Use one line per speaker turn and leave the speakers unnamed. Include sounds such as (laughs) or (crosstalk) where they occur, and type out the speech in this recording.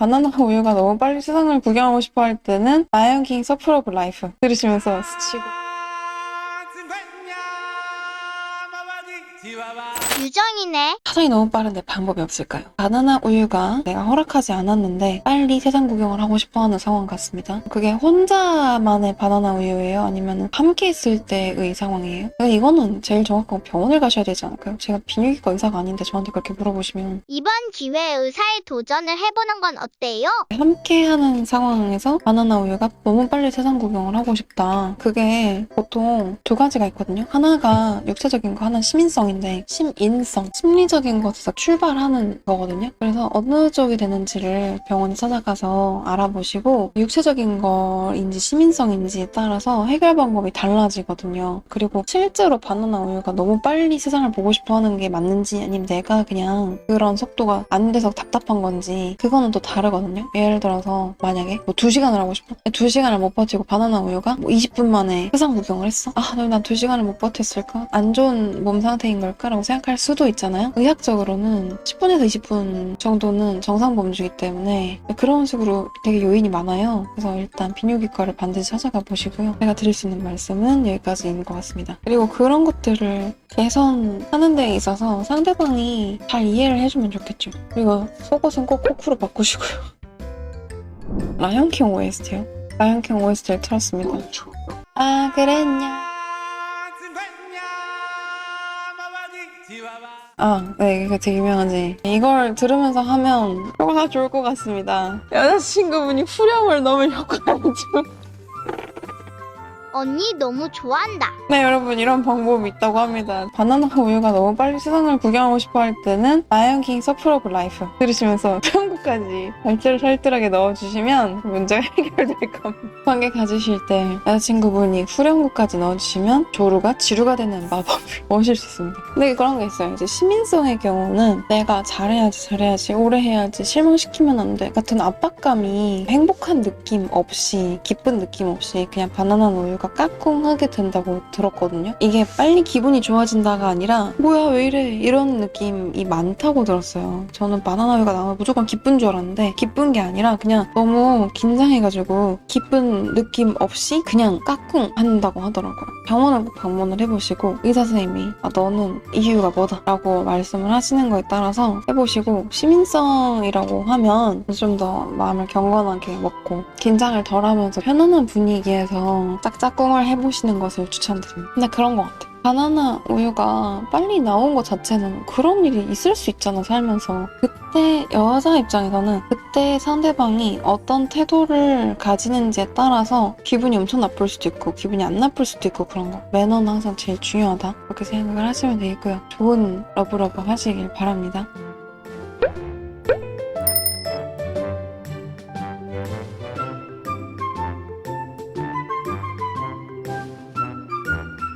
바나나 우유가 너무 빨리 세상을 구경하고 싶어 할 때는 라이언킹 서플 오브 라이프 들으시면서 스치고
유정이네.
사정이 너무 빠른데 방법이 없을까요? 바나나 우유가 내가 허락하지 않았는데 빨리 세상 구경을 하고 싶어하는 상황 같습니다. 그게 혼자만의 바나나 우유예요? 아니면 함께 있을 때의 상황이에요? 이거는 제일 정확한 건 병원을 가셔야 되지 않을까요? 제가 비뇨기과 의사가 아닌데 저한테 그렇게 물어보시면
이번 기회에 의사의 도전을 해보는 건 어때요?
함께하는 상황에서 바나나 우유가 너무 빨리 세상 구경을 하고 싶다. 그게 보통 두 가지가 있거든요. 하나가 육체적인 거, 하나는 시민성인데 심 인성, 심리적인 것에서 출발하는 거거든요. 그래서 어느 쪽이 되는지를 병원에 찾아가서 알아보시고 육체적인 거인지 시민성인지에 따라서 해결 방법이 달라지거든요. 그리고 실제로 바나나 우유가 너무 빨리 세상을 보고 싶어 하는 게 맞는지 아니면 내가 그냥 그런 속도가 안 돼서 답답한 건지 그거는 또 다르거든요. 예를 들어서 만약에 뭐 2시간을 하고 싶어. 2시간을 못 버티고 바나나 우유가 뭐 20분 만에 세상 구경을 했어. 아, 난 2시간을 못 버텼을까? 안 좋은 몸 상태인 걸까라고 생각할 수도 있잖아요. 의학적으로는 10분에서 20분 정도는 정상 범주이기 때문에 그런 식으로 되게 요인이 많아요. 그래서 일단 비뇨기과를 반드시 찾아가 보시고요. 제가 드릴 수 있는 말씀은 여기까지인 것 같습니다. 그리고 그런 것들을 개선하는 데 있어서 상대방이 잘 이해를 해주면 좋겠죠. 그리고 속옷은 꼭 코크로 바꾸시고요. 라이언킹 OST요? 라이언킹 OST를 틀었습니다. 아 그랬냐? 아, 네, 이거 되게 유명하지. 이걸 들으면서 하면 표가 좋을 것 같습니다. 여자친구분이 후렴을 넣으려고 하죠.
언니 너무 좋아한다.
네, 여러분, 이런 방법이 있다고 합니다. 바나나 우유가 너무 빨리 세상을 구경하고 싶어 할 때는 라이언킹 서플 오브 라이프 들으시면서 (laughs) 편곡까지 알뜰살뜰하게 넣어주시면 문제가 (laughs) 해결될 겁니다. 관계 가지실 때 여자친구분이 후렴구까지 넣어주시면 조루가 지루가 되는 마법을 (laughs) 모실 수 있습니다. 근데 그런 게 있어요. 이제 시민성의 경우는 내가 잘해야지 잘해야지 오래 해야지 실망시키면 안 돼 같은 압박감이 행복한 느낌 없이 기쁜 느낌 없이 그냥 바나나 우유 가 까꿍하게 된다고 들었거든요. 이게 빨리 기분이 좋아진다가 아니라 뭐야 왜 이래 이런 느낌이 많다고 들었어요. 저는 바나나 우유가 나오면 무조건 기쁜 줄 알았는데 기쁜 게 아니라 그냥 너무 긴장해가지고 기쁜 느낌 없이 그냥 까꿍 한다고 하더라고요. 병원을 꼭 방문을 해보시고 의사 선생님이 아 너는 이유가 뭐다 라고 말씀을 하시는 거에 따라서 해보시고 시민성이라고 하면 좀 더 마음을 경건하게 먹고 긴장을 덜 하면서 편안한 분위기에서 짝짝 꿍을 해보시는 것을 추천드립니다. 근데 그런 것 같아요. 바나나 우유가 빨리 나온 것 자체는 그런 일이 있을 수 있잖아 살면서. 그때 여자 입장에서는 그때 상대방이 어떤 태도를 가지는지에 따라서 기분이 엄청 나쁠 수도 있고 기분이 안 나쁠 수도 있고 그런 거. 매너는 항상 제일 중요하다. 그렇게 생각을 하시면 되겠고요. 좋은 러브러브 하시길 바랍니다